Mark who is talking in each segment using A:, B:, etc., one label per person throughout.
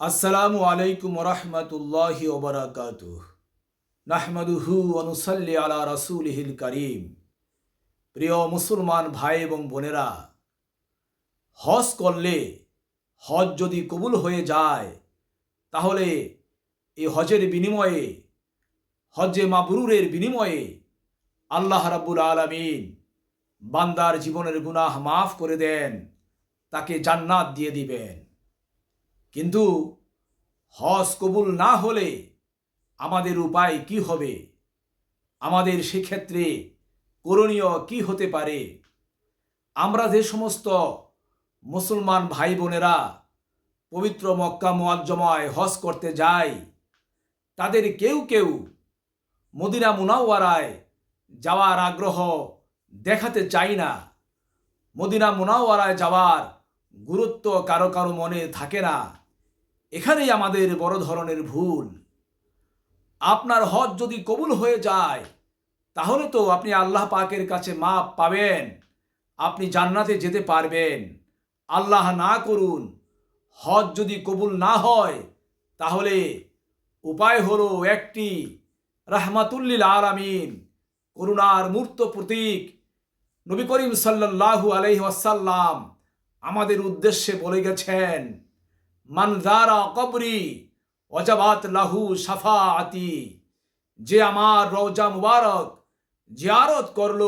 A: আসসালামু আলাইকুম রহমতুল্লাহ ওবরাকাত নাহমাদুহু অনুসল্লি আলা রসুল হিল করিম। প্রিয় মুসলমান ভাই এবং বোনেরা, হজ করলে হজ যদি কবুল হয়ে যায়, তাহলে এই হজের বিনিময়ে হজ্জে মাবরুরের বিনিময়ে আল্লাহ রাব্বুল আলমিন বান্দার জীবনের গুনাহ মাফ করে দেন, তাকে জান্নাত দিয়ে দিবেন। কিন্তু হজ কবুল না হলে আমাদের উপায় কি হবে? আমাদের সেক্ষেত্রে করণীয় কি হতে পারে? আমরা যে সমস্ত মুসলমান ভাই বোনেরা পবিত্র মক্কা মোয়াজ্জমায় হজ করতে যাই, তাদের কেউ কেউ মদিনা মুনাওয়ারায় যাওয়ার আগ্রহ দেখাতে চাই না। মদিনা মুনাওয়ারায় যাওয়ার গুরুত্ব কারও কারও মনে থাকে না। এখানেই আমাদের বড় ধরনের ভুল। আপনার হজ যদি কবুল হয়ে যায়, তাহলে তো আপনি আল্লাহ পাকের কাছে মাপ পাবেন। আপনি জান্নাতে যেতে পারবেন। আল্লাহ না করুন, হজ যদি কবুল না হয়, তাহলে উপায় হলো একটি, রাহমাতুল্লিল আলামিন, করুণার মূর্ত প্রতীক। নবী করিম সাল্লাল্লাহু আলাইহি ওয়াসাল্লাম আমাদের উদ্দেশ্যে বলে গেছেন মানজারা কবরি অজাবাত লাহু সাফা আতি যে আমার রওজা মুবারক জিয়ারত করল,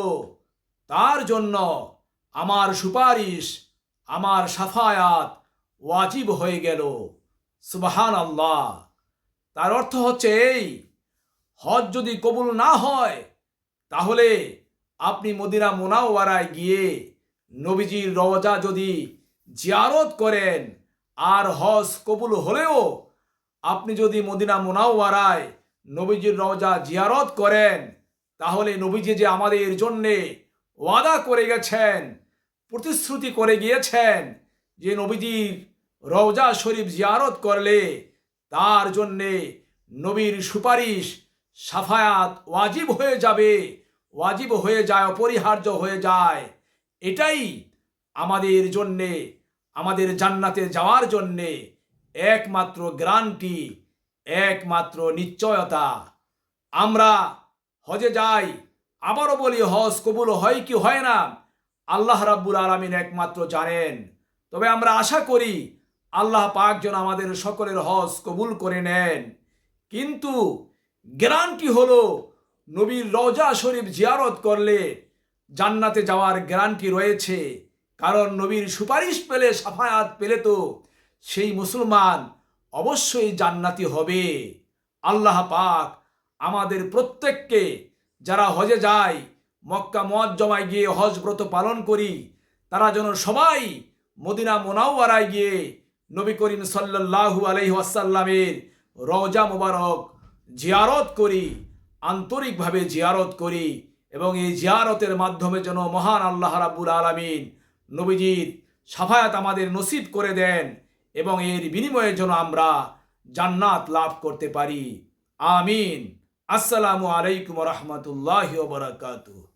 A: তার জন্য আমার সুপারিশ, আমার সাফায়াত ওয়াজিব হয়ে গেল। সুবাহান আল্লাহ তার অর্থ হচ্ছে এই, হজ যদি কবুল না হয়, তাহলে আপনি মদিনা মোনাওয়ারায় গিয়ে নবীজির রওজা যদি জিয়ারত করেন আর হজ কবুল হলেও আপনি যদি মদিনা মোনাওয়ারায় নবীজির রওজা জিয়ারত করেন, তাহলে নবীজি যে আমাদের জন্যে ওয়াদা করে গেছেন, প্রতিশ্রুতি করে গিয়েছেন যে নবীজির রওজা শরীফ জিয়ারত করলে তার জন্যে নবীর সুপারিশ সাফায়াত ওয়াজিব হয়ে যাবে, ওয়াজিব হয়ে যায়, অপরিহার্য হয়ে যায়। এটাই আমাদের জন্যে আমাদের জান্নাতে যাওয়ার জন্যে একমাত্র গ্রান্টি, একমাত্র নিশ্চয়তা। আমরা হজে যাই, আবারও বলি, হজ কবুল হয় কি হয় না? আল্লাহ রাব্বুল আলমিন একমাত্র জানেন। তবে আমরা আশা করি, আল্লাহ পাক যেন আমাদের সকলের হজ কবুল করে নেন। কিন্তু গ্যারান্টি হলো নবীর রজা শরীফ জিয়ারত করলে জান্নাতে যাওয়ার গ্যারান্টি রয়েছে। কারণ নবীর সুপারিশ পেলে, সাফায়াত পেলে তো সেই মুসলমান অবশ্যই জান্নাতি হবে। আল্লাহ পাক আমাদের প্রত্যেককে, যারা হজে যায়, মক্কা মোয়াজ্জমায় গিয়ে হজ ব্রত পালন করি, তারা যেন সবাই মদিনা মোনাওয়ারায় গিয়ে নবী করিম সাল্লাল্লাহু আলাইহি আসাল্লামের রওজা মুবারক জিয়ারত করি, আন্তরিকভাবে জিয়ারত করি এবং এই জিয়ারতের মাধ্যমে যেন মহান আল্লাহ রাব্বুল আলামিন নবীজির সাফায়াত আমাদের নসিব করে দেন এবং এর বিনিময়ের জন্য আমরা জান্নাত লাভ করতে পারি। আমিন। আসসালামু আলাইকুম রহমতুল্লাহ বারাকাতুহ।